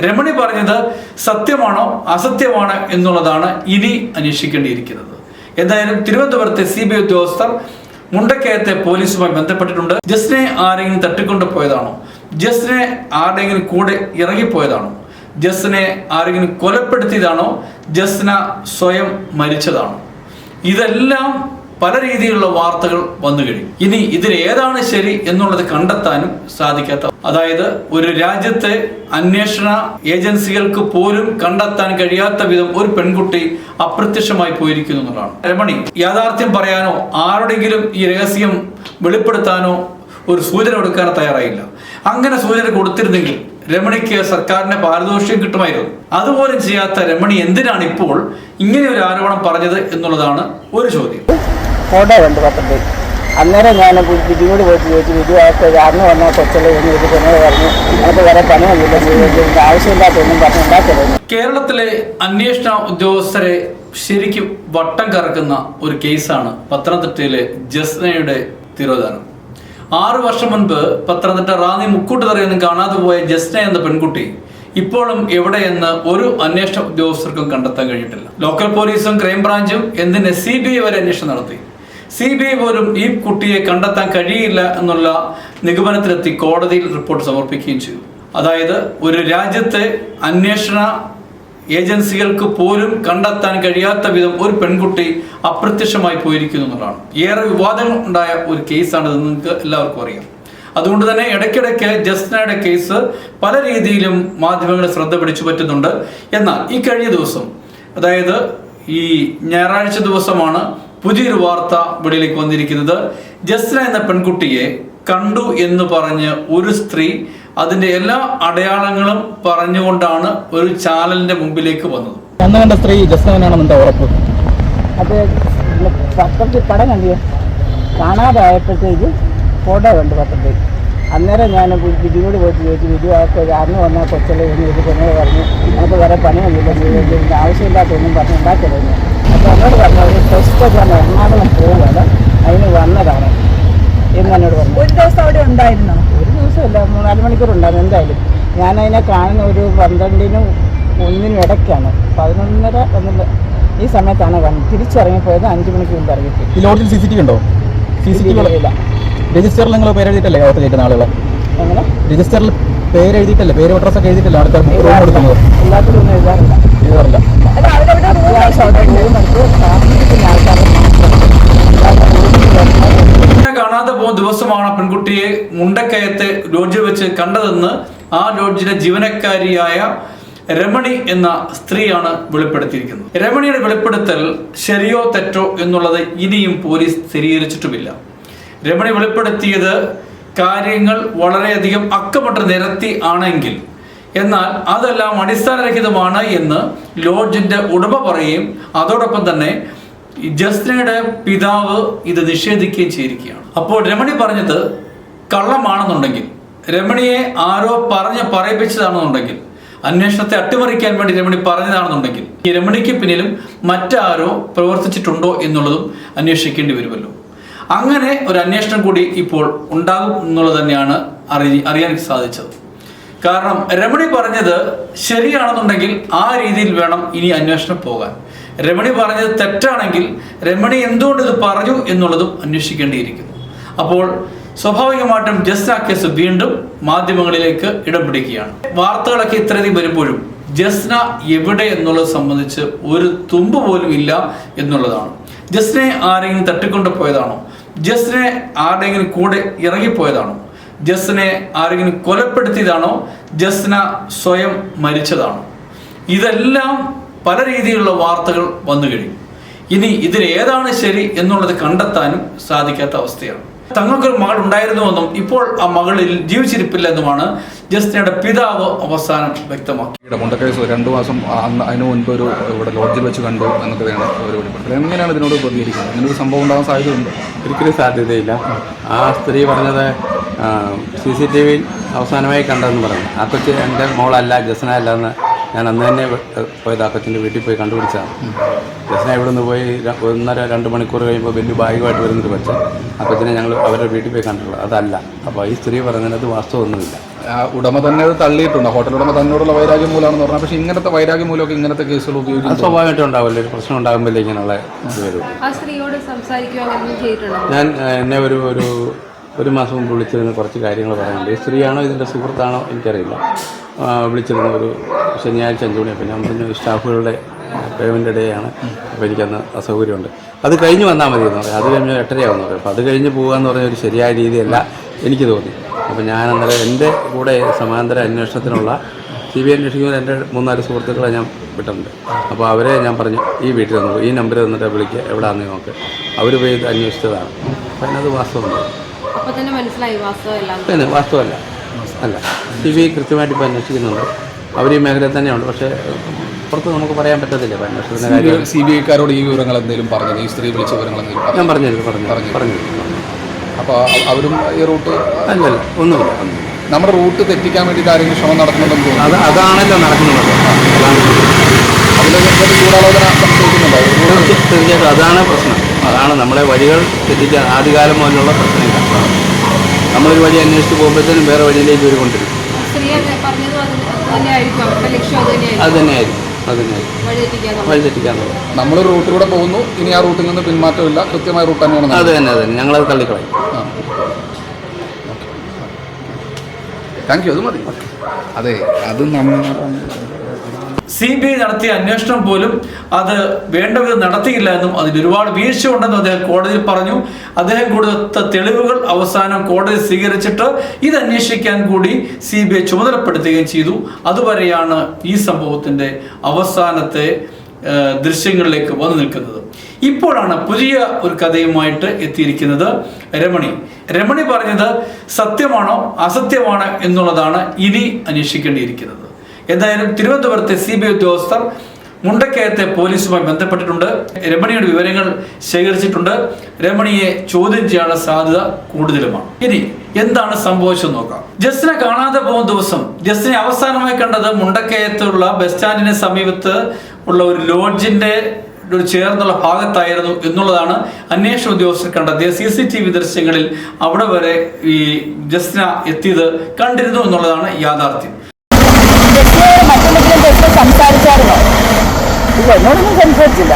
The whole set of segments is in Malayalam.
രമണി പറഞ്ഞത് സത്യമാണോ അസത്യമാണോ എന്നുള്ളതാണ് ഇനി അന്വേഷിക്കേണ്ടിയിരിക്കുന്നത്. എന്തായാലും തിരുവനന്തപുരത്തെ സി ബി ഉദ്യോഗസ്ഥർ മുണ്ടക്കയത്തെ പോലീസുമായി ബന്ധപ്പെട്ടിട്ടുണ്ട്. ജസ്റ്റിനെ ആരെങ്കിലും തട്ടിക്കൊണ്ടു പോയതാണോ? ജസ്റ്റിനെ ആരുടെയെങ്കിലും കൂടെ ഇറങ്ങിപ്പോയതാണോ? ജസ്റ്റിനെ ആരെങ്കിലും കൊലപ്പെടുത്തിയതാണോ? ജസ്ന സ്വയം മരിച്ചതാണോ? ഇതെല്ലാം പല രീതിയിലുള്ള വാർത്തകൾ വന്നു കഴിഞ്ഞു. ഇനി ഇതിൽ ഏതാണ് ശരി എന്നുള്ളത് കണ്ടെത്താനും സാധിക്കാത്ത അതായത് ഒരു രാജ്യത്തെ അന്വേഷണ ഏജൻസികൾക്ക് പോലും കണ്ടെത്താൻ കഴിയാത്ത വിധം ഒരു പെൺകുട്ടി അപ്രത്യക്ഷമായി പോയിരിക്കുന്നു എന്നുള്ളതാണ്. രമണി യാഥാർത്ഥ്യം പറയാനോ ആരുടെങ്കിലും ഈ രഹസ്യം വെളിപ്പെടുത്താനോ ഒരു സൂചന കൊടുക്കാൻ തയ്യാറായില്ല. അങ്ങനെ സൂചന കൊടുത്തിരുന്നെങ്കിൽ രമണിക്ക് സർക്കാരിന്റെ പാരിതോഷികം കിട്ടുമായിരുന്നു. അതുപോലെ ചെയ്യാത്ത രമണി എന്തിനാണ് ഇപ്പോൾ ഇങ്ങനെ ഒരു ആരോപണം പറഞ്ഞത് എന്നുള്ളതാണ് ഒരു ചോദ്യം. ഫോട്ടോ കണ്ടു പത്രത്തിൽ. അന്നേരം ഞാൻ കൂടി പോയിട്ട് ചോദിച്ചു ബിജു അയാൾക്ക് അന്ന് വന്ന കൊച്ചുള്ള എന്ന് പെണ്ണത് പറഞ്ഞു. നമുക്ക് വേറെ പണിയൊന്നുമില്ല. ജീവിതത്തിൽ ആവശ്യമില്ലാത്തൊന്നും പറഞ്ഞു കേരളത്തിലെ അന്വേഷണ ഉദ്യോഗസ്ഥരെ ശരിക്കും വട്ടം കറക്കുന്ന ഒരു കേസാണ് പത്തനംതിട്ടയിലെ ജസ്നയുടെ തിരോധാനം. ആറു വർഷം മുൻപ് പത്തനംതിട്ട റാന്നി മുക്കൂട്ട് തറയൊന്നും കാണാതെ പോയ ജസ്ന എന്ന പെൺകുട്ടി ഇപ്പോഴും എവിടെയെന്ന് ഒരു അന്വേഷണ ഉദ്യോഗസ്ഥർക്കും കണ്ടെത്താൻ കഴിഞ്ഞിട്ടില്ല. ലോക്കൽ പോലീസും ക്രൈംബ്രാഞ്ചും എന്തിന് സി ബി ഐ വരെ അന്വേഷണം നടത്തി. സി ബി ഐ പോലും ഈ കുട്ടിയെ കണ്ടെത്താൻ കഴിയില്ല എന്നുള്ള നിഗമനത്തിലെത്തി കോടതിയിൽ റിപ്പോർട്ട് സമർപ്പിക്കുകയും ചെയ്തു. അതായത് ഒരു രാജ്യത്തെ അന്വേഷണ ഏജൻസികൾക്ക് പോലും കണ്ടെത്താൻ കഴിയാത്ത വിധം ഒരു പെൺകുട്ടി അപ്രത്യക്ഷമായി പോയിരിക്കുന്നു എന്നുള്ളതാണ്. ഏറെ വിവാദങ്ങൾ ഉണ്ടായ ഒരു കേസാണിത് നിങ്ങൾക്ക് എല്ലാവർക്കും അറിയാം. അതുകൊണ്ട് തന്നെ ഇടയ്ക്കിടയ്ക്ക് ജസ്നയുടെ കേസ് പല രീതിയിലും മാധ്യമങ്ങളെ ശ്രദ്ധ പിടിച്ചു പറ്റുന്നുണ്ട്. എന്നാൽ ഈ കഴിഞ്ഞ ദിവസം അതായത് ഈ ഞായറാഴ്ച ദിവസമാണ് പുതിയൊരു വാർത്ത വെളിയിലേക്ക് വന്നിരിക്കുന്നത്. ജസ്ന എന്ന പെൺകുട്ടിയെ കണ്ടു എന്ന് പറഞ്ഞ് ഒരു സ്ത്രീ അതിന്റെ എല്ലാ അടയാളങ്ങളും പറഞ്ഞുകൊണ്ടാണ് ഒരു ചാനലിന്റെ മുമ്പിലേക്ക് വന്നത്. അന്ന് കണ്ട സ്ത്രീ ജസ്നവനാണെന്ന് എന്താ ഉറപ്പ്? അത് പത്രത്തിൽ പടം കണ്ടിയോ കാണാതായപ്പോഴത്തേക്ക് ഫോട്ടോ കണ്ടു പത്രത്തിൽ. അന്നേരം ഞാൻ ബിജുകൂടി പോയിട്ട് ചോദിച്ചു ബിജു ആ അന്ന് വന്ന കൊച്ചല്ലേ? എന്ന് ഇത് പെണ്ണത് പറഞ്ഞു നമുക്ക് വേറെ പണിയൊന്നുമില്ല ആവശ്യമില്ലാത്തൊന്നും പറഞ്ഞു ഉണ്ടാക്കരുത് എന്നോട് പറഞ്ഞു ഒരു ടെസ്റ്റ് ഒക്കെ എറണാകുളം പോകുമല്ലോ അതിന് വന്നതാണ്. എന്ന് എന്നോട് പറഞ്ഞു. ഒരു ദിവസം അവിടെ ഉണ്ടായിരുന്നോ? ഒരു ദിവസമല്ല മൂന്നാൽ മണിക്കൂർ ഉണ്ടായിരുന്നു എന്തായാലും. ഞാനതിനെ കാണുന്ന ഒരു പന്ത്രണ്ടിനും ഒന്നിനും ഇടയ്ക്കാണ്. പതിനൊന്നര ഒന്നില്ല ഈ സമയത്താണ് വന്ന് തിരിച്ചിറങ്ങിപ്പോയത്. അഞ്ച് മണിക്ക് മുമ്പ് ഇറങ്ങിപ്പോയി ഈ ലോഡ്ജിൽ സി സി ടി വി ഉണ്ടോ? സി സി ടി ഇല്ല. രജിസ്റ്ററിൽ നിങ്ങൾ പേരെഴുതിയിട്ടല്ലേ അകത്ത് ചെയ്യുന്ന ആളുകളെ? എങ്ങനെ? രജിസ്റ്ററിൽ പേരെഴുതിയിട്ടല്ലേ? പേര് അഡ്രസ്സൊക്കെ എഴുതിയിട്ടല്ലേ ആൾക്കാർ റൂം കൊടുക്കുന്നത്? എല്ലാത്തിലും ഒന്നും എഴുതാറില്ല. എഴുതാറില്ല. ആൾക്കാരെ കാണാതെ പോകുന്ന ദിവസമാണ് പെൺകുട്ടിയെ മുണ്ടക്കയത്തെ ലോഡ്ജിൽ വെച്ച് കണ്ടതെന്ന് ആ ലോഡ്ജിലെ ജീവനക്കാരിയായ രമണി എന്ന സ്ത്രീയാണ് വെളിപ്പെടുത്തിയിരിക്കുന്നത്. രമണിയുടെ വെളിപ്പെടുത്തൽ ശരിയോ തെറ്റോ എന്നുള്ളത് ഇനിയും പോലീസ് സ്ഥിരീകരിച്ചിട്ടുമില്ല. രമണി വെളിപ്പെടുത്തിയത് കാര്യങ്ങൾ വളരെയധികം അക്കമിട്ട് നിരത്തി ആണെങ്കിൽ. എന്നാൽ അതെല്ലാം അടിസ്ഥാനരഹിതമാണ് എന്ന് ലോഡ്ജിന്റെ ഉടമ പറയുകയും അതോടൊപ്പം തന്നെ ജസ്നയുടെ പിതാവ് ഇത് നിഷേധിക്കുകയും ചെയ്തിരിക്കുകയാണ്. അപ്പോൾ രമണി പറഞ്ഞത് കള്ളമാണെന്നുണ്ടെങ്കിൽ രമണിയെ ആരോ പറഞ്ഞ് പറയിപ്പിച്ചതാണെന്നുണ്ടെങ്കിൽ അന്വേഷണത്തെ അട്ടിമറിക്കാൻ വേണ്ടി രമണി പറഞ്ഞതാണെന്നുണ്ടെങ്കിൽ ഈ രമണിക്ക് പിന്നിലും മറ്റാരോ പ്രവർത്തിച്ചിട്ടുണ്ടോ എന്നുള്ളതും അന്വേഷിക്കേണ്ടി വരുമല്ലോ. അങ്ങനെ ഒരു അന്വേഷണം കൂടി ഇപ്പോൾ ഉണ്ടാകും എന്നുള്ളത് തന്നെയാണ് അറി അറിയാൻ സാധിച്ചത്. കാരണം രമണി പറഞ്ഞത് ശരിയാണെന്നുണ്ടെങ്കിൽ ആ രീതിയിൽ വേണം ഇനി അന്വേഷണം പോകാൻ. രമണി പറഞ്ഞത് തെറ്റാണെങ്കിൽ രമണി എന്തുകൊണ്ട് ഇത് പറഞ്ഞു എന്നുള്ളതും അന്വേഷിക്കേണ്ടിയിരിക്കുന്നു. അപ്പോൾ സ്വാഭാവികമായിട്ടും ജസ്റ്റ് ആ കേസ് വീണ്ടും മാധ്യമങ്ങളിലേക്ക് ഇടം പിടിക്കുകയാണ്. വാർത്തകളൊക്കെ ഇത്രയധികം വരുമ്പോഴും ജസ്ന എവിടെ എന്നുള്ളത് സംബന്ധിച്ച് ഒരു തുമ്പ് പോലും ഇല്ല എന്നുള്ളതാണ്. ജസ്നെ ആരെങ്കിലും തട്ടിക്കൊണ്ടു പോയതാണോ ജസ്നെ ആരുടെയെങ്കിലും കൂടെ ഇറങ്ങിപ്പോയതാണോ? ജസ്നെ ആരെങ്കിലും കൊലപ്പെടുത്തിയതാണോ ജസ്ന സ്വയം മരിച്ചതാണോ? ഇതെല്ലാം പല രീതിയിലുള്ള വാർത്തകൾ വന്നു കഴിഞ്ഞു. ഇനി ഇതിൽ ഏതാണ് ശരി എന്നുള്ളത് കണ്ടെത്താനും സാധിക്കാത്ത അവസ്ഥയാണ്. തങ്ങൾക്കൊരു മകൾ ഉണ്ടായിരുന്നുവെന്നും ഇപ്പോൾ ആ മകളിൽ ജീവിച്ചിരിപ്പില്ല എന്നുമാണ് ജസ്നയുടെ പിതാവ് അവസാനം വ്യക്തമാക്കി. മുണ്ടക്കേസ് രണ്ടു മാസം അന്ന് അതിന് മുൻപ് ഒരു ഇവിടെ ലോഡ്ജിൽ വെച്ച് കണ്ടു എന്നൊക്കെയാണ് ഒരു വെളിപ്പെടുത്തൽ എങ്ങനെയാണ് ഇതിനോട് പ്രതികരിക്കുന്നത്? ഇങ്ങനൊരു സംഭവം ഉണ്ടാകാൻ സാധ്യതയുണ്ട്? ഒരിക്കലും സാധ്യതയില്ല. ആ സ്ത്രീ പറഞ്ഞത് സി സി ടി വിയിൽ അവസാനമായി കണ്ടതെന്ന് പറഞ്ഞു. ആ കൊച്ച് എന്റെ മോളല്ല ജസ്ന അല്ല എന്ന് ഞാൻ അന്ന് തന്നെ പോയത് ആ കൊച്ചിന്റെ വീട്ടിൽ പോയി കണ്ടുപിടിച്ചതാണ്. ജസ്ന ഇവിടെ നിന്ന് പോയി ഒന്നര രണ്ട് മണിക്കൂർ കഴിയുമ്പോൾ വലിയ ഭാഗ്യമായിട്ട് വരുന്നൊരു കൊച്ച്. ആ കൊച്ചിനെ ഞങ്ങൾ അവരുടെ വീട്ടിൽ പോയി കണ്ടിട്ടുള്ളത്. അതല്ല. അപ്പോൾ ഈ സ്ത്രീ പറയുന്നതിനകത്ത് വാസ്തവമൊന്നുമില്ല. ആ ഉടമ തന്നെ അത് തള്ളിയിട്ടുണ്ട്. ഹോട്ടൽ ഉടമ തന്നോടുള്ള വൈരാഗ്യം മൂലമാണെന്ന് പറഞ്ഞാൽ പക്ഷേ ഇങ്ങനത്തെ വൈരാഗ്യ മൂലമൊക്കെ ഇങ്ങനത്തെ കേസുകൾ ഉപയോഗിക്കും ഉപയോഗിക്കുന്നത് സ്വാഭാവികമായിട്ടും ഉണ്ടാവില്ല. ഒരു പ്രശ്നം ഉണ്ടാകുമ്പോഴേ ഇങ്ങനെയുള്ള ഞാൻ എന്നെ ഒരു ഒരു ഒരു മാസം മുമ്പ് വിളിച്ചിരുന്ന കുറച്ച് കാര്യങ്ങൾ പറയാനുണ്ട്. സ്ത്രീയാണോ ഇതിന്റെ സുഹൃത്താണോ എനിക്കറിയില്ല. വിളിച്ചിരുന്ന ഒരു ശനിയാഴ്ച അഞ്ച് മണി ഞാൻ പറഞ്ഞു സ്റ്റാഫുകളുടെ പേയ്മെന്റ് ഡേ ആണ് അപ്പോൾ എനിക്കന്ന് അസൗകര്യമുണ്ട്. അത് കഴിഞ്ഞ് വന്നാൽ മതി എന്ന് പറയാം. അത് കഴിഞ്ഞ് എട്ടരയാവുന്ന പറയും. അപ്പോൾ അത് കഴിഞ്ഞ് പോകുക എന്ന് പറഞ്ഞ ഒരു ശരിയായ രീതിയല്ല എനിക്ക് തോന്നി. അപ്പോൾ ഞാൻ അന്നേരം എന്റെ കൂടെ സമാന്തര അന്വേഷണത്തിനുള്ള സി ബി ഐ അന്വേഷിക്കുമ്പോൾ എന്റെ മൂന്നാൽ സുഹൃത്തുക്കളെ ഞാൻ വിട്ടിട്ടുണ്ട്. അപ്പോൾ അവരെ ഞാൻ പറഞ്ഞു ഈ വീട്ടിൽ തന്നു ഈ നമ്പർ തന്നിട്ട് വിളിക്കുക എവിടെയാണെന്ന് നോക്ക്. അവർ പോയി അന്വേഷിച്ചതാണ്. അപ്പോൾ അതിനത് വാസ്തവമുണ്ട് അപ്പൊ തന്നെ മനസ്സിലായി വാസ്തവം എല്ലാം. പിന്നെ വാസ്തവമല്ല. അല്ല സി ബി ഐ കൃത്യമായിട്ട് ഇപ്പോൾ അന്വേഷിക്കുന്നുണ്ട്. അവർ ഈ മേഖലയിൽ തന്നെയുണ്ട്. പക്ഷേ പുറത്ത് നമുക്ക് പറയാൻ പറ്റത്തില്ല. ഇപ്പോൾ അന്വേഷണത്തിന്റെ കാര്യം. സി ബി ഐക്കാരോട് ഈ വിവരങ്ങൾ എന്തെങ്കിലും പറഞ്ഞത്? ഈ സ്ത്രീ വിളിച്ച വിവരങ്ങൾ എന്തെങ്കിലും പറഞ്ഞു ഞാൻ പറഞ്ഞു പറഞ്ഞു പറഞ്ഞു പറഞ്ഞു അപ്പോൾ അവരും ഈ റൂട്ട് അല്ലല്ല ഒന്നുമില്ല ഒന്നുമില്ല. നമ്മുടെ റൂട്ട് തെറ്റിക്കാൻ വേണ്ടി ആരെങ്കിലും ശ്രമം നടത്തുന്നുണ്ടെന്ന് തോന്നുന്നു. അത് അതാണല്ലോ നടക്കുന്നത്. തീർച്ചയായിട്ടും അതാണ് പ്രശ്നം. അതാണ് നമ്മളെ വഴികൾ തെറ്റിക്കാൻ ആദ്യകാലം മുതലുള്ള പ്രശ്നമില്ല നമ്മളൊരു വഴി അന്വേഷിച്ച് പോകുമ്പോഴത്തേനും വേറെ വഴിയിലേക്ക് ഇവർ കൊണ്ടുവരും. അത് തന്നെയായിരിക്കും അത് തന്നെയായിരിക്കും അത് തന്നെയായിരിക്കും അത് തന്നെയായിരിക്കും വഴി തെറ്റിക്കാൻ വഴി തെറ്റിക്കാന്നുള്ളത് നമ്മളൊരു റൂട്ടിലൂടെ പോകുന്നു. ഇനി ആ റൂട്ടിൽ നിന്ന് പിന്മാറ്റമില്ല. കൃത്യമായ റൂട്ട് തന്നെയാണ് അത്. തന്നെ അത് തന്നെ. ഞങ്ങളത് തള്ളിക്കളയും. താങ്ക് യു അത് മതി. അതെ അത് നമ്മൾ സി ബി ഐ നടത്തിയ അന്വേഷണം പോലും അത് വേണ്ട വിധം നടത്തിയില്ല എന്നും അതിൽ ഒരുപാട് വീഴ്ച ഉണ്ടെന്നും അദ്ദേഹം കോടതിയിൽ പറഞ്ഞു. അദ്ദേഹം കൊടുത്ത തെളിവുകൾ അവസാനം കോടതി സ്വീകരിച്ചിട്ട് ഇത് അന്വേഷിക്കാൻ കൂടി സി ബി ഐ ചുമതലപ്പെടുത്തുകയും ചെയ്തു. അതുവരെയാണ് ഈ സംഭവത്തിന്റെ അവസാനത്തെ ദൃശ്യങ്ങളിലേക്ക് വന്നു നിൽക്കുന്നത്. ഇപ്പോഴാണ് പുതിയ ഒരു കഥയുമായിട്ട് എത്തിയിരിക്കുന്നത് രമണി. രമണി പറഞ്ഞത് സത്യമാണോ അസത്യമാണോ എന്നുള്ളതാണ് ഇനി അന്വേഷിക്കേണ്ടിയിരിക്കുന്നത്. എന്തായാലും തിരുവനന്തപുരത്തെ സി ബി ഉദ്യോഗസ്ഥർ മുണ്ടക്കയത്തെ പോലീസുമായി ബന്ധപ്പെട്ടിട്ടുണ്ട്. രമണിയുടെ വിവരങ്ങൾ ശേഖരിച്ചിട്ടുണ്ട്. രമണിയെ ചോദ്യം ചെയ്യാനുള്ള സാധ്യത കൂടുതലുമാണ്. ഇനി എന്താണ് സംഭവിച്ചത് നോക്കാം. ജസ്റ്റിനെ കാണാതെ പോകുന്ന ദിവസം ജസ്റ്റിനെ അവസാനമായി കണ്ടത് മുണ്ടക്കയത്തുള്ള ബസ് സ്റ്റാൻഡിന് സമീപത്ത് ഉള്ള ഒരു ലോഡ്ജിന്റെ ഒരു ചേർന്നുള്ള ഭാഗത്തായിരുന്നു എന്നുള്ളതാണ് അന്വേഷണ ഉദ്യോഗസ്ഥർ കണ്ടെത്തിയ സി സി ടി വി ദൃശ്യങ്ങളിൽ അവിടെ വരെ ഈ ജസ്റ്റിന എത്തിയത് കണ്ടിരുന്നു എന്നുള്ളതാണ് യാഥാർത്ഥ്യം. ജസ്റ്റിനോട് മറ്റെന്തെങ്കിലും ടെസ്റ്റ് സംസാരിച്ചായിരുന്നോ. ഇല്ല എന്നോടൊന്നും സംസാരിച്ചില്ല.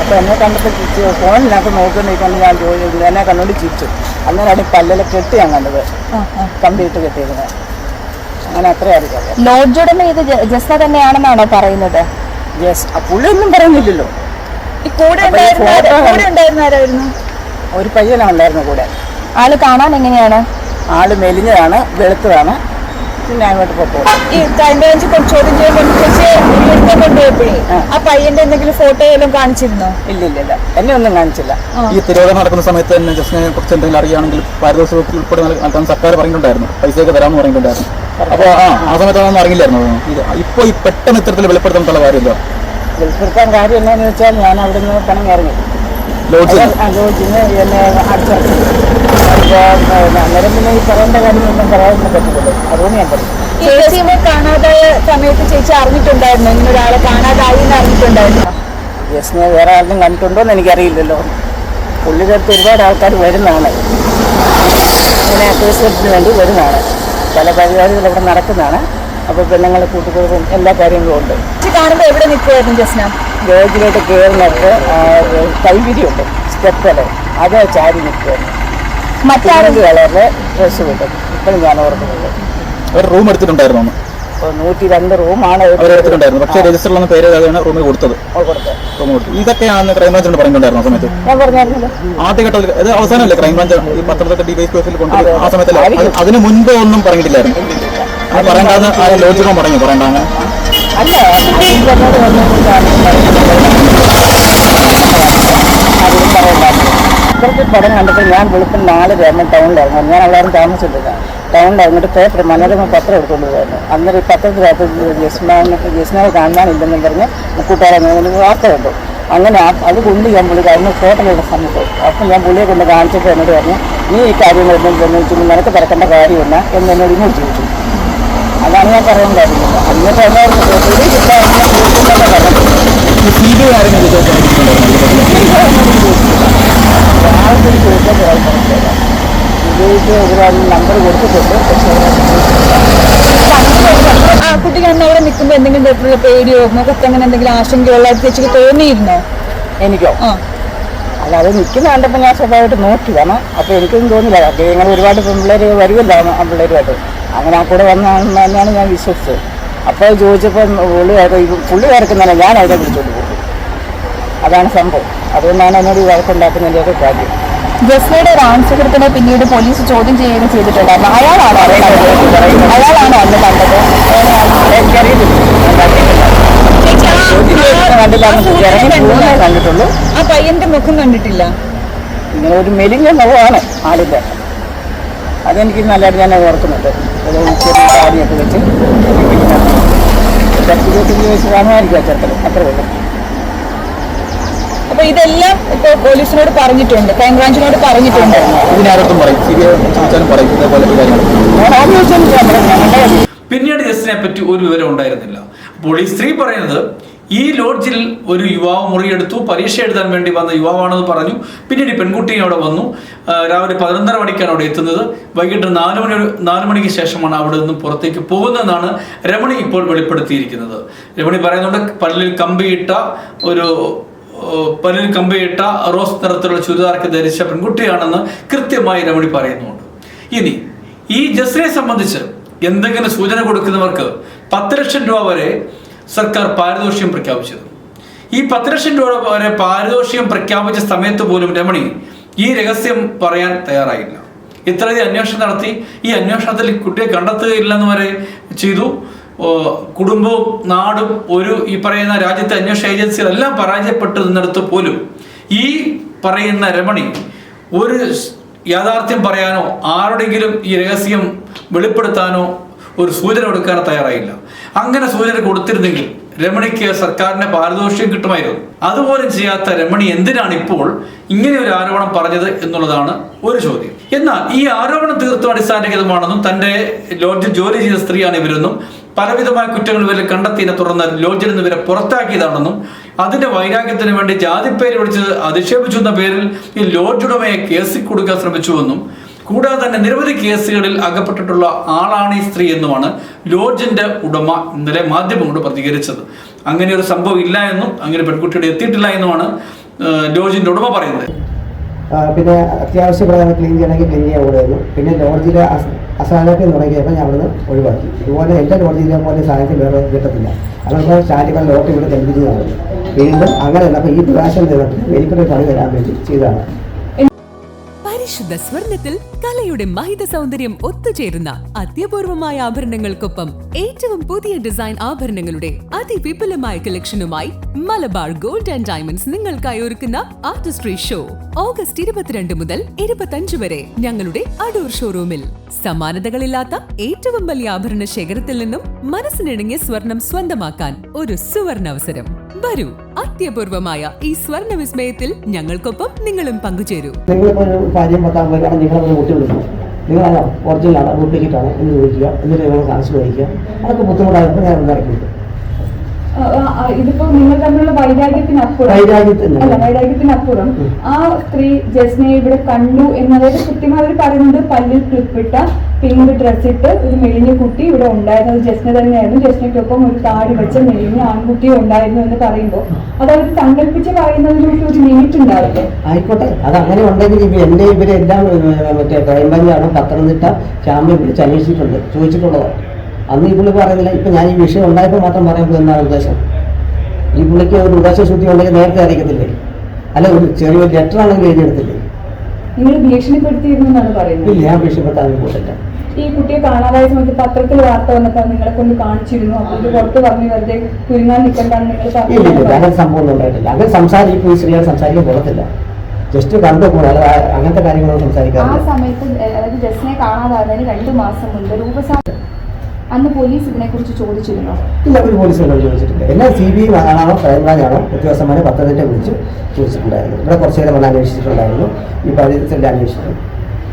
അപ്പോൾ എന്നെ കണ്ടപ്പോൾ ചിരിച്ചു ഫോണിനകത്ത് നോക്കിക്കൊണ്ടിരിക്കൊണ്ട് ഞാൻ ചോദിച്ചു എന്നെ കണ്ടുകൊണ്ട് ചിരിച്ചു. അന്നേരമാണ് പല്ലല കെട്ട് ഞാൻ കണ്ടത്. കമ്പിയിട്ട് കെട്ടിയിരുന്നത് അങ്ങനെ അത്രേ അറിയാം. ലോഡ്ജ് ഉടമ ഇത് ജസ്ന തന്നെയാണെന്നാണോ പറയുന്നത്? ആ പുള്ളിയൊന്നും പറയുന്നില്ലല്ലോ. ഈ കൂടെ ഉണ്ടായിരുന്ന കൂടെ ഉണ്ടായിരുന്ന ആരായിരുന്നു? ഒരു പയ്യനുണ്ടായിരുന്നു കൂടെ. ആൾ കാണാൻ എങ്ങനെയാണ്? ആൾ മെലിഞ്ഞതാണ് വെളുത്തതാണ്. പിന്നെ അങ്ങോട്ട് പോകും ഈ ക്രൈംബ്രാഞ്ച് ചോദ്യം ചെയ്യുമ്പോൾ ചേച്ചി കൊണ്ടുപോയപ്പോഴേ ആ. പയ്യന്റെ എന്തെങ്കിലും ഫോട്ടോ എല്ലാം കാണിച്ചിരുന്നോ? ഇല്ല ഇല്ല ഇല്ല. എന്നെ ഒന്നും കാണിച്ചില്ല. ഈ തിരോധനം നടക്കുന്ന സമയത്ത് തന്നെ ജസ്റ്റിനെ കുറിച്ച് എന്തെങ്കിലും അറിയുകയാണെങ്കിൽ പാരിതോഷികത്തിൽ ഉൾപ്പെടെ നൽ- നൽകാൻ സർക്കാർ പറഞ്ഞിട്ടുണ്ടായിരുന്നു പൈസയൊക്കെ തരാമെന്ന് പറഞ്ഞിട്ടുണ്ടായിരുന്നു അപ്പോൾ ആ ആ സമയത്തൊന്നും അറിയില്ലായിരുന്നു? ഇപ്പോൾ ഈ പെട്ടെന്ന് ഇത്തരത്തിൽ വെളിപ്പെടുത്താനുള്ള കാര്യമില്ല വെളിപ്പെടുത്താൻ കാര്യം എന്താണെന്ന് വെച്ചാൽ ഞാൻ അവിടെ നിന്ന് പണം ഇറങ്ങി ലോഡ്ജിന് എന്നെ അടിച്ചിറക്കി അന്നേരം പിന്നെ ഈ പറയേണ്ട കാര്യങ്ങളൊന്നും പറയാനൊന്നും പറ്റില്ലല്ലോ അതുകൊണ്ട് ഞാൻ പറഞ്ഞു ചേച്ചിയെ കാണാതായ സമയത്ത് ചേച്ചി അറിഞ്ഞിട്ടുണ്ടായിരുന്നു? ഇങ്ങനെ ഒരാളെ കാണാതായി എന്ന് അറിഞ്ഞിട്ടുണ്ടായിരുന്നു ചേച്ചിനെ വേറെ ആരും കണ്ടിട്ടുണ്ടോ എന്ന് എനിക്കറിയില്ലല്ലോ. പുള്ളിയുടെ അടുത്ത് ഒരുപാട് ആൾക്കാർ വരുന്നതാണ്. ഇങ്ങനെ കേസുകെട്ടിന് വേണ്ടി വരുന്നതാണ്. പല പരിപാടികൾ ഇവിടെ നടക്കുന്നതാണ്. അപ്പോൾ പെണ്ണുങ്ങളെ കൂട്ടുകൊടുക്കും എല്ലാ കാര്യങ്ങളും ഉണ്ട്. കാണുമ്പോൾ എവിടെ നിൽക്കുമായിരുന്നു ജസ്ന? ഗേജിലോട്ട് കയറുന്നിടത്ത് കൈവിരിയുണ്ട് സ്റ്റെപ്പൽ. അത് ചാരി നിൽക്കുമായിരുന്നു മറ്റാരും കളറിലെ ഡ്രസ്സ് ഇപ്പോഴും ഞാൻ ഓർക്കുന്നത് ഒരു റൂം എടുത്തിട്ടുണ്ടായിരുന്നു നൂറ്റി രണ്ട് റൂമാണ് അവർ എടുത്തിട്ടുണ്ടായിരുന്നു. പക്ഷേ രജിസ്റ്ററിലൊന്നും പേര് എഴുതാതെയാണ് റൂമിൽ കൊടുത്തത്. റൂം കൊടുത്തു. ഇതൊക്കെയാണ് ക്രൈംബ്രാഞ്ചിനോട് പറഞ്ഞിട്ടുണ്ടായിരുന്നു ആ സമയത്ത്? ഞാൻ പറഞ്ഞായിരുന്നല്ലോ. ആദ്യഘട്ടത്തിൽ ഇത് അവസാനമല്ലേ ക്രൈംബ്രാഞ്ച് ഈ പത്രത്തൊക്കെ ഡി കേസിൽ കൊണ്ടുപോയി ആ സമയത്തല്ല? അത് അതിന് മുൻപ് ഒന്നും പറഞ്ഞിട്ടില്ലായിരുന്നു. അത് പറയണ്ടെന്ന് ആ ലോജിക്കും പറഞ്ഞു. പറയണ്ട അങ്ങനെ അല്ല അതിൽ എന്നോട് പറയണ്ടായിരുന്നു പടം കണ്ടിട്ട് ഞാൻ വെളുപ്പിന് നാല് പേരുടെ ടൗണിലായിരുന്നു ഞാൻ എല്ലാവരും താമസിച്ചിട്ടില്ല ഇറങ്ങിയിട്ട് പേപ്പർ മനോരമ പത്രം എടുത്തുകൊണ്ട് പോയിരുന്നു അന്നേരം ഈ പത്രത്തിനകത്ത് ജസ്മാനെ ജസ്മാവ് കാണാനില്ലെന്നും പറഞ്ഞ് കൂട്ടുകാരെ വാർത്ത കണ്ടു അങ്ങനെ അത് കൊണ്ട് ഞാൻ പുള്ളി അന്ന് ഹോട്ടലിലുള്ള സമയത്ത് അപ്പം ഞാൻ പുള്ളിയെ കൊണ്ട് കാണിച്ചിട്ട് എന്നോട് പറഞ്ഞു നീ ഈ കാര്യങ്ങളൊന്നും വെച്ചാൽ നിനക്ക് തിരക്കേണ്ട കാര്യമില്ല എന്ന് എന്നോട് ഇങ്ങോട്ട് ചോദിച്ചു അതാണ് ഞാൻ പറയാൻ കാര്യമില്ല അന്നത്തെ എല്ലാവരും സി ബി ഒരു നമ്പർ കൊടുത്തിട്ടുണ്ട്. പക്ഷേ ആ കുട്ടിക്ക് അന്ന് അവിടെ നിൽക്കുമ്പോൾ എന്തെങ്കിലും തരത്തിലുള്ള പേടിയോ മുഖത്ത് അങ്ങനെ എന്തെങ്കിലും ആശങ്കയുള്ള ചേച്ചിക്ക് തോന്നിയിരുന്നോ? എനിക്കോ? ആ. അല്ല അത് നിൽക്കുന്ന കണ്ടപ്പോൾ ഞാൻ സ്വഭാവമായിട്ട് നോക്കിയതാണ് അപ്പോൾ എനിക്കൊന്നും തോന്നില്ല അപ്പോൾ ഇങ്ങനെ ഒരുപാട് പിള്ളേർ വരുമല്ലോ ആ പിള്ളേരുമായിട്ട് അങ്ങനെ ആ കൂടെ വന്നാണ് ഞാൻ വിശ്വസിച്ചത്. അപ്പോൾ ചോദിച്ചപ്പോൾ പുള്ളി പുള്ളി വരക്കുന്നതല്ല ഞാൻ അതിനെ പിടിച്ചോണ്ട് പോകും. അതാണ് സംഭവം. അതുകൊണ്ടാണ് എന്നോട് ഈ വഴക്കുണ്ടാക്കുന്നതിന്റെയൊക്കെ കാര്യം. ജസ്നയുടെ ഒരു ആൺസുഹൃത്തിനെ പിന്നീട് പോലീസ് ചോദ്യം ചെയ്യുകയും ചെയ്തിട്ടുണ്ടായിരുന്നു. അയാളാണോ അന്ന് കണ്ടത്? അയാളാണോ അന്ന് കണ്ടത്? കണ്ടിട്ടുള്ളൂ. ആ പയ്യന്റെ മുഖം കണ്ടിട്ടില്ല. ഇങ്ങനെ ഒരു മെലിഞ്ഞ മുഖമാണ് ആളിന്റെ അതെനിക്ക് നല്ലതായിട്ട് ഞാൻ ഓർക്കുന്നുണ്ട്. ചെറിയ വെച്ച് പത്ത് ഇരുപത്തഞ്ച് വയസ്സ് കാണുമായിരിക്കും ആ ചെറുക്കൻ അത്രേ ഉള്ളൂ. അപ്പൊ ഇതെല്ലാം ഇപ്പൊ പോലീസിനോട് പറഞ്ഞിട്ടുണ്ട് ക്രൈംബ്രാഞ്ചിനോട് പറഞ്ഞിട്ടുണ്ട്. ഇതിനാരത്തും പറയും സി ബി ഐ ചോദിച്ചാലും പറയും കാര്യങ്ങൾ. ഞാൻ ആദ്യം ഞങ്ങളുടെ പിന്നീട് ജസ്റ്റിനെ പറ്റി ഒരു വിവരം ഉണ്ടായിരുന്നില്ല. അപ്പോൾ ഈ സ്ത്രീ പറയുന്നത് ഈ ലോഡ്ജിൽ ഒരു യുവാവ് മുറിയെടുത്തു പരീക്ഷ എഴുതാൻ വേണ്ടി വന്ന യുവാവാണെന്ന് പറഞ്ഞു. പിന്നീട് പെൺകുട്ടി അവിടെ വന്നു. രാവിലെ പതിനൊന്നര മണിക്കാണ് അവിടെ എത്തുന്നത്. വൈകിട്ട് നാല് മണി നാല് മണിക്ക് ശേഷമാണ് അവിടെ നിന്ന് പുറത്തേക്ക് പോകുന്നതെന്നാണ് രമണി ഇപ്പോൾ വെളിപ്പെടുത്തിയിരിക്കുന്നത്. രമണി പറയുന്നുണ്ട് പല്ലിൽ കമ്പിയിട്ട ഒരു പല്ലിൽ കമ്പിയിട്ട റോസ് നിറത്തിലുള്ള ചുരിദാർക്ക് ധരിച്ച പെൺകുട്ടിയാണെന്ന് കൃത്യമായി രമണി പറയുന്നുണ്ട്. ഇനി ഈ ജസ്രയെ സംബന്ധിച്ച് എന്തെങ്കിലും സൂചന കൊടുക്കുന്നവർക്ക് പത്ത് ലക്ഷം രൂപ വരെ സർക്കാർ പാരിതോഷികം പ്രഖ്യാപിച്ചത്. ഈ പത്ത് ലക്ഷം രൂപ വരെ പാരിതോഷികം പ്രഖ്യാപിച്ച സമയത്ത് പോലും രമണി ഈ രഹസ്യം പറയാൻ തയ്യാറായില്ല. ഇത്രയധികം അന്വേഷണം നടത്തി. ഈ അന്വേഷണത്തിൽ കുട്ടിയെ കണ്ടെത്തുകയില്ലെന്ന് വരെ ചെയ്തു. കുടുംബവും നാടും ഒരു ഈ പറയുന്ന രാജ്യത്തെ അന്വേഷണ ഏജൻസികളെല്ലാം പരാജയപ്പെട്ടു നിന്നിടത്ത് പോലും ഈ പറയുന്ന രമണി ഒരു യാഥാർത്ഥ്യം പറയാനോ ആരുടെങ്കിലും ഈ രഹസ്യം വെളിപ്പെടുത്താനോ ഒരു സൂചന കൊടുക്കാൻ തയ്യാറായില്ല. അങ്ങനെ സൂചന കൊടുത്തിരുന്നെങ്കിൽ രമണിക്ക് സർക്കാരിന്റെ പാരിതോഷികം കിട്ടുമായിരുന്നു. അതുപോലും ചെയ്യാത്ത രമണി എന്തിനാണ് ഇപ്പോൾ ഇങ്ങനെ ഒരു ആരോപണം പറഞ്ഞത് എന്നുള്ളതാണ് ഒരു ചോദ്യം. എന്നാൽ ഈ ആരോപണം തീർത്തും അടിസ്ഥാനരഹിതമാണെന്നും തന്റെ ലോഡ്ജിൽ ജോലി ചെയ്ത സ്ത്രീയാണ് ഇവരെന്നും പലവിധമായ കുറ്റങ്ങൾ ഇവരെ കണ്ടെത്തിയതിനെ തുടർന്ന് ലോഡ്ജിൽ നിന്ന് ഇവരെ പുറത്താക്കിയതാണെന്നും അതിന്റെ വൈരാഗ്യത്തിന് വേണ്ടി ജാതിപ്പേര് വിളിച്ച് അധിക്ഷേപിച്ചു എന്ന പേരിൽ ഈ ലോഡ്ജ് ഉടമയെ കേസിൽ കൊടുക്കാൻ ശ്രമിച്ചുവെന്നും കൂടാതെ തന്നെ നിരവധി കേസുകളിൽ അകപ്പെട്ടിട്ടുള്ള ആളാണ് ഈ സ്ത്രീ എന്നുമാണ് ലോഡ്ജിന്റെ ഉടമ ഇന്നലെ മാധ്യമങ്ങളോട് പ്രതികരിച്ചത്. അങ്ങനെ ഒരു സംഭവം ഇല്ല എന്നും അങ്ങനെ പെൺകുട്ടിയുടെ എത്തിയിട്ടില്ല എന്നുമാണ് ലോഡ്ജിന്റെ ഉടമ പറയുന്നത്. പിന്നെ അത്യാവശ്യ ക്ലീൻ ചെയ്യണമെങ്കിൽ ക്ലീൻ ചെയ്യാൻ കൂടായിരുന്നു പിന്നെ ലോഡ്ജിൽ അസാധനത്തിൽ തുടങ്ങിയപ്പോൾ ഞാൻ അവിടുന്ന് ഒഴിവാക്കി. ഇതുപോലെ എന്റെ ലോഡ്ജിലെ പോലെ സാധനത്തിൽ വേറെ കിട്ടത്തില്ല. അതുകൊണ്ട് സ്റ്റാൻഡുകൾ ലോട്ട് ഇവിടെ തെളിപ്പിച്ചതാണ്. വീണ്ടും അങ്ങനെ അപ്പോൾ ഈ പ്രാവശ്യം നിന്നിട്ട് എനിക്കൊരു പണി തരാൻ വേണ്ടി ചെയ്തതാണ്. പരിശുദ്ധ സ്വർണത്തിൽ കലയുടെ മഹിത സൗന്ദര്യം ഒത്തുചേരുന്ന അത്യപൂർവമായ ആഭരണങ്ങൾക്കൊപ്പം ഏറ്റവും പുതിയ ഡിസൈൻ ആഭരണങ്ങളുടെ അതിവിപുലമായ കളക്ഷനുമായി മലബാർ ഗോൾഡ് ആൻഡ് ഡയമണ്ട്സ് നിങ്ങൾക്കായി ഒരുക്കുന്ന ആർട്ടിസ്ട്രി ഷോ. ഓഗസ്റ്റ് ഇരുപത്തിരണ്ട് മുതൽ ഇരുപത്തഞ്ച് വരെ ഞങ്ങളുടെ അടൂർ ഷോറൂമിൽ. സമാനതകളില്ലാത്ത ഏറ്റവും വലിയ ആഭരണ ശേഖരത്തിൽ നിന്നും മനസ്സിനിണങ്ങിയ സ്വർണം സ്വന്തമാക്കാൻ ഒരു സുവർണ അവസരം. വരൂ. അത്യപൂർവമായ ഈ സ്വർണ വിസ്മയത്തിൽ ഞങ്ങൾക്കൊപ്പം നിങ്ങളും പങ്കുചേരൂ. നിങ്ങളിപ്പോൾ ഒരു മുട്ടി വിളിക്കുന്നത് നിങ്ങളാണോ ഒറിജിനലാണോ എന്ന് ചോദിക്കുക. എന്നിട്ട് കാണിച്ചു മേടിക്കുക. അതൊക്കെ ബുദ്ധിമുട്ടായിരുന്നു ഞാൻ വിട്ടു. ഇതിപ്പോ നിങ്ങൾ തമ്മിലുള്ള വൈരാഗ്യത്തിനപ്പുറം. വൈരാഗ്യത്തിന്. അല്ല വൈരാഗ്യത്തിനപ്പുറം. ആ സ്ത്രീ ജസ്നയെ ഇവിടെ കണ്ടു എന്നതായത് കൃത്യമായി അവർ പറയുന്നത് പല്ലിൽ ക്ലിപ്പിട്ട പിങ്ക് ഡ്രസ് ഇട്ട് ഒരു മെലിഞ്ഞ കുട്ടി ഇവിടെ ഉണ്ടായിരുന്നത് ജസ്ന തന്നെയായിരുന്നു. ജസ്നയ്ക്കൊപ്പം ഒരു താടി വെച്ച മെലിഞ്ഞ ആൺകുട്ടി ഉണ്ടായിരുന്നു എന്ന് പറയുമ്പോൾ അത് അവർ സങ്കല്പിച്ച് പറയുന്നതിനൊക്കെ ഒരു ലിമിറ്റ് ഉണ്ടാവില്ലേ? ആയിക്കോട്ടെ. അത് അങ്ങനെ ഉണ്ടെങ്കിൽ എന്റെ ഇവരെല്ലാം മറ്റേ ക്രൈംബ്രാഞ്ചാണ് പത്തനംതിട്ട ക്യാമ്പിൽ വിളിച്ച് അന്വേഷിച്ചിട്ടുണ്ട്. ചോദിച്ചിട്ടുള്ളതാണ്. അന്ന് ഈ പുള്ളി പറയുന്നില്ല ഇപ്പം ഞാൻ ഈ വിഷയം ഉണ്ടായപ്പോൾ മാത്രം പറയുമ്പോൾ എന്നാണ് ഉദ്ദേശം? ഈ പുള്ളിക്ക് ഒരു ഉദ്ദേശ ശുദ്ധി ഉണ്ടെങ്കിൽ നേരത്തെ അറിയിക്കത്തില്ലേ? അല്ല ഒരു ചെറിയൊരു ലെറ്റർ ആണെങ്കിൽ എഴുതിയെടുത്തില്ലേ? നിങ്ങൾ ഭീഷണിപ്പെടുത്തിയിരുന്നു എന്നാണ് പറയുന്നത്. ഇല്ല ഞാൻ വിഷയപ്പെട്ടാൽ പോയിട്ടില്ല. ഈ കുട്ടിയെ കാണാതായ സമയത്ത് പത്രത്തിൽ വാർത്ത വന്നപ്പോൾ നിങ്ങളെ കൊണ്ട് കാണിച്ചിരുന്നു. അപ്പോൾ ഇത് പുറത്ത് പറഞ്ഞു വെറുതെ കുരുങ്ങാൻ നിൽക്കണ്ടാണ് നിങ്ങൾ അങ്ങനെ സംഭവം ഉണ്ടായിട്ടില്ല. അങ്ങനെ സംസാരിക്കും ഈ സ്ത്രീകൾ സംസാരിക്കാൻ പോകത്തില്ല. ജസ്റ്റ് കണ്ടു പോകും അങ്ങനത്തെ കാര്യങ്ങളൊന്നും ആ സമയത്ത് അതായത് ജസ്റ്റിനെ കാണാതായതിന് രണ്ട് മാസം മുൻപ് രൂപസാ അന്ന് പോലീസ് ഇതിനെക്കുറിച്ച് ചോദിച്ചിരുന്നു. ഇല്ല ഒരു പോലീസുകാരോട് ചോദിച്ചിട്ടില്ല. എല്ലാ സി ബി ഐ ആണോ ക്രൈംബ്രാഞ്ച് ആണോ ഉദ്യോഗസ്ഥന്മാരെ പത്തനംതിട്ട വിളിച്ച് ചോദിച്ചിട്ടുണ്ടായിരുന്നു ഇവിടെ കുറച്ച് നേരം വന്ന് അന്വേഷിച്ചിട്ടുണ്ടായിരുന്നു. ഈ പരിസരത്തിൽ അന്വേഷിച്ചു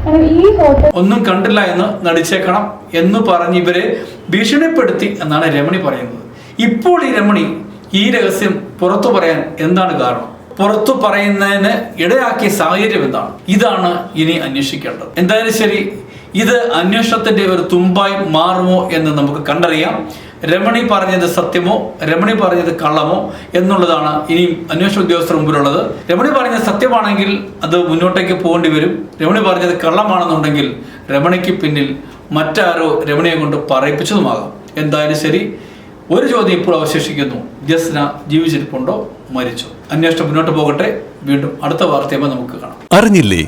കാരണം ഈ ഹോട്ടൽ ഒന്നും കണ്ടില്ല എന്ന് നടിച്ചേക്കണം എന്ന് പറഞ്ഞ് ഇവരെ ഭീഷണിപ്പെടുത്തി എന്നാണ് രമണി പറയുന്നത്. ഇപ്പോൾ ഈ രമണി ഈ രഹസ്യം പുറത്തു പറയാൻ എന്താണ് കാരണം? പുറത്തു പറയുന്നതിന് ഇടയാക്കിയ സാഹചര്യം എന്താണ്? ഇതാണ് ഇനി അന്വേഷിക്കേണ്ടത്. എന്തായാലും ശരി ഇത് അന്വേഷണത്തിന്റെ ഒരു തുമ്പായി മാറുമോ എന്ന് നമുക്ക് കണ്ടറിയാം. രമണി പറഞ്ഞത് സത്യമോ രമണി പറഞ്ഞത് കള്ളമോ എന്നുള്ളതാണ് ഇനിയും അന്വേഷണ ഉദ്യോഗസ്ഥർ മുമ്പിലുള്ളത്. രമണി പറഞ്ഞത് സത്യമാണെങ്കിൽ അത് മുന്നോട്ടേക്ക് പോകേണ്ടി വരും. രമണി പറഞ്ഞത് കള്ളമാണെന്നുണ്ടെങ്കിൽ രമണിക്ക് പിന്നിൽ മറ്റാരോ രമണിയെ കൊണ്ട് പറയിപ്പിച്ചതുമാകാം. എന്തായാലും ശരി ഒരു ചോദ്യം ഇപ്പോൾ അവശേഷിക്കുന്നു. ജസ്ന ജീവിച്ചിരിപ്പുണ്ടോ? മരിച്ചോ? അന്വേഷണം മുന്നോട്ട് പോകട്ടെ. വീണ്ടും അടുത്ത വാർത്തയുമ്പോൾ നമുക്ക് കാണാം. അറിഞ്ഞില്ലേ?